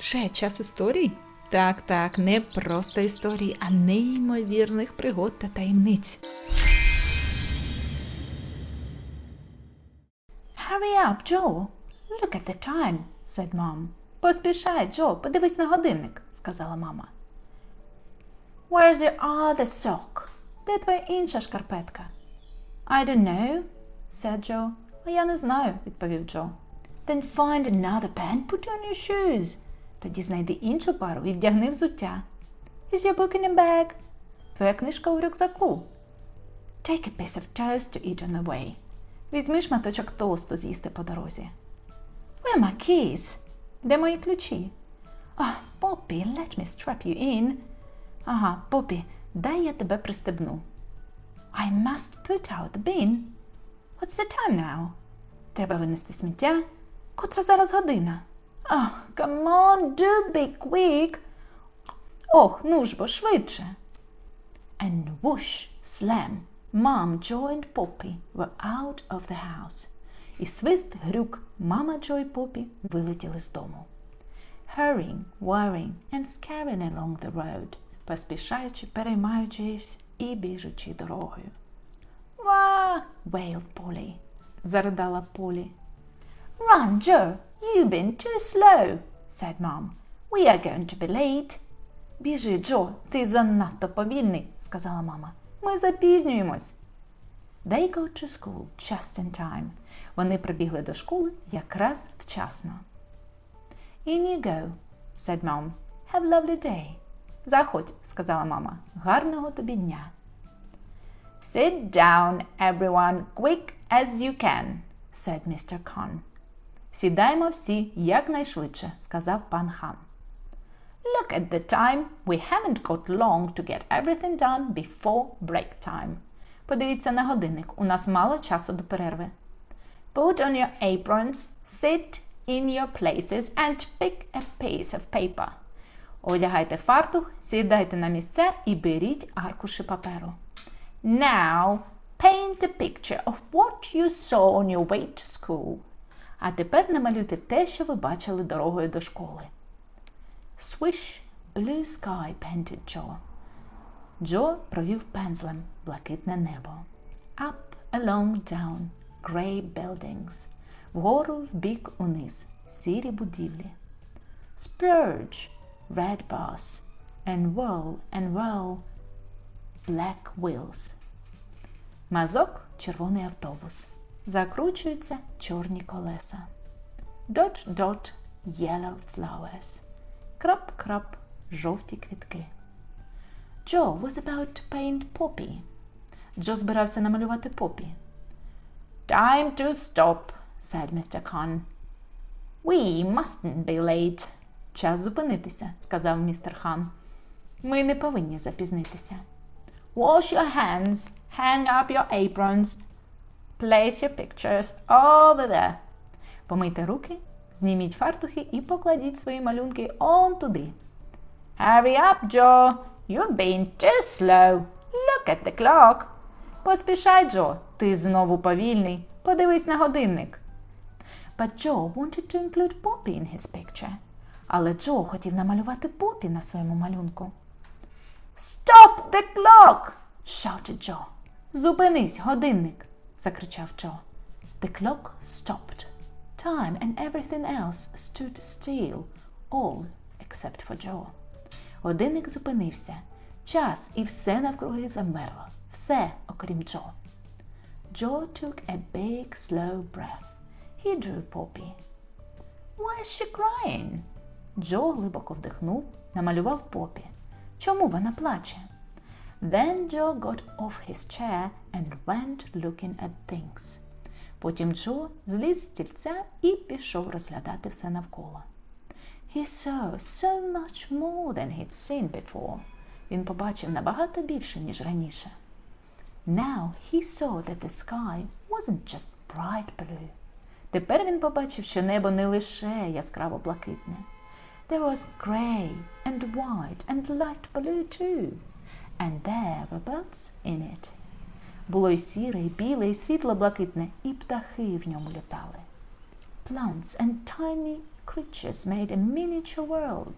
Вже час історій? Так, так, не просто історії, а неймовірних пригод та таємниць. Hurry up, Joe. Look at the time, said Mom. Поспішай, Джо, подивись на годинник, сказала мама. Where's your other sock? Де твоя інша шкарпетка? I don't know, said Joe. А я не знаю, відповів Джо. Then find another and put on your shoes. Тоді знайди іншу пару і вдягни взуття. Is your book in a bag? Твоя книжка у рюкзаку. Take a piece of toast to eat on the way. Візьми шматочок тосту з'їсти по дорозі. Where my keys? Де мої ключі? Ah, Poppy, let me strap you in. Ага, Попі, дай я тебе пристебну. I must put out the bin. What's the time now? Треба винести сміття. Котра зараз година? Oh, come on, do be quick. Ох, ну ж бо, швидше. And whoosh, slam, Mom, Joe and Poppy were out of the house. І свист, грюк, мама Джо і Попі вилетіли з дому. Hurrying, worrying and scaring along the road, поспішаючи, переймаючись і біжучи дорогою. Ва! wailed Polly. заридала Полі. Run, Joe, you've been too slow, said Mom. We are going to be late. Біжи, Джо, ти занадто повільний, сказала мама. Ми запізнюємось. They go to school just in time. Вони прибігли до школи якраз вчасно. In you go, said Mom. Have a lovely day. Заходь, сказала мама. Гарного тобі дня. Sit down, everyone, quick as you can, said Mr. Khan. Сідаймо всі якнайшвидше, сказав пан Хан. Look at the time. We haven't got long to get everything done before break time. Подивіться на годинник. У нас мало часу до перерви. Put on your aprons, sit in your places and pick a piece of paper. Одягайте фартух, сідайте на місця і беріть аркуші паперу. Now, paint a picture of what you saw on your way to school. А тепер намалюйте те, що ви бачили дорогою до школи. Swish, blue sky, painted Joe. Джо провів пензлем блакитне небо. Up, along, down, grey buildings. Вгору, вбік, униз. Сірі будівлі. Splurge, red bus. And whirl, and whirl, black wheels. Мазок червоний автобус. Закручуються чорні колеса. Dot, dot, yellow flowers. Крап-крап, жовті квітки. Joe was about to paint Poppy. Джо збирався намалювати Попі. Time to stop, said Mr. Khan. We mustn't be late. Час зупинитися, сказав містер Хан. Ми не повинні запізнитися. Wash your hands, hang up your aprons, place your pictures over there. Помийте руки, зніміть фартухи і покладіть свої малюнки он туди. Hurry up, Joe. You're being too slow. Look at the clock. Поспішай, Джо. Ти знову повільний. Подивись на годинник. But Joe wanted to include Poppy in his picture. Але Джо хотів намалювати Попі на своєму малюнку. Stop the clock! shouted Joe. Зупинись, годинник, закричав Джо. The clock stopped. Time and everything else stood still, all except for Joe. Годинник зупинився. Час і все навкруги замерло. Все, окрім Джо. Took a big, slow breath. He drew Poppy. Why is she crying? Джо глибоко вдихнув, намалював Попі. Чому вона плаче? Then Joe got off his chair and went looking at things. Потім Джо зліз з стільця і пішов розглядати все навколо. He saw so much more than he'd seen before. Він побачив набагато більше, ніж раніше. Now he saw that the sky wasn't just bright blue. Тепер він побачив, що небо не лише яскраво блакитне. There was grey and white and light blue too. And there were birds in it. Було й сіре, і біле, і світло блакитне, і птахи в ньому літали. Plants and tiny creatures made a miniature world.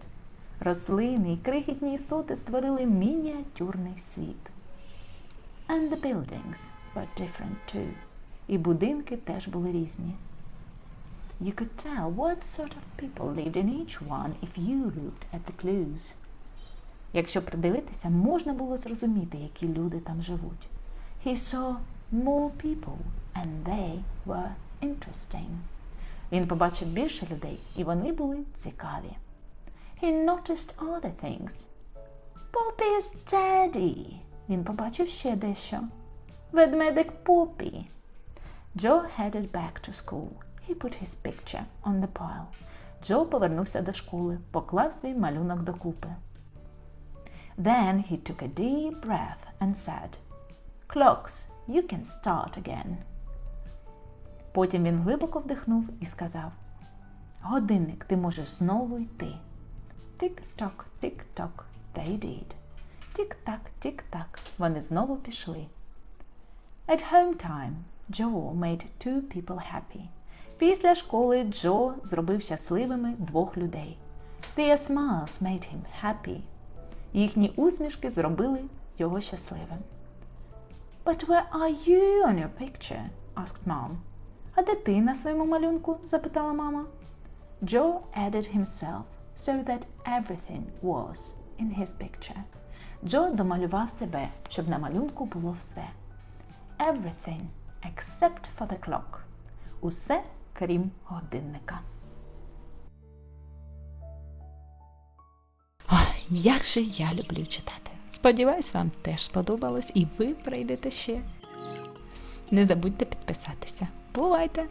Рослини і крихітні істоти створили мініатюрний світ. And the buildings were different too. І будинки теж були різні. You could tell what sort of people lived in each one if you looked at the clues. Якщо придивитися, можна було зрозуміти, які люди там живуть. He saw more people, and they were interesting. Він побачив більше людей, і вони були цікаві. He noticed other things. Poppy's daddy. Він побачив ще дещо. Ведмедик Поппі. Joe headed back to school. He put his picture on the pile. Джо повернувся до школи, поклав свій малюнок докупи. Then he took a deep breath and said, Clocks, you can start again. Потім він глибоко вдихнув і сказав: Годинник, ти можеш знову йти. Тик-ток, тик-ток, they did. Тік-так, тік-так, вони знову пішли. At home time, Joe made two people happy. Після школи Джо зробив щасливими двох людей. Their smiles made him happy. Їхні усмішки зробили його щасливим. But where are you on your picture? asked mom. А де ти на своєму малюнку? запитала мама. Joe added himself so that everything was in his picture. Джо домалював себе, щоб на малюнку було все. Everything except for the clock. Усе, крім годинника. Як же я люблю читати. Сподіваюсь, вам теж сподобалось і ви прийдете ще. Не забудьте підписатися. Бувайте!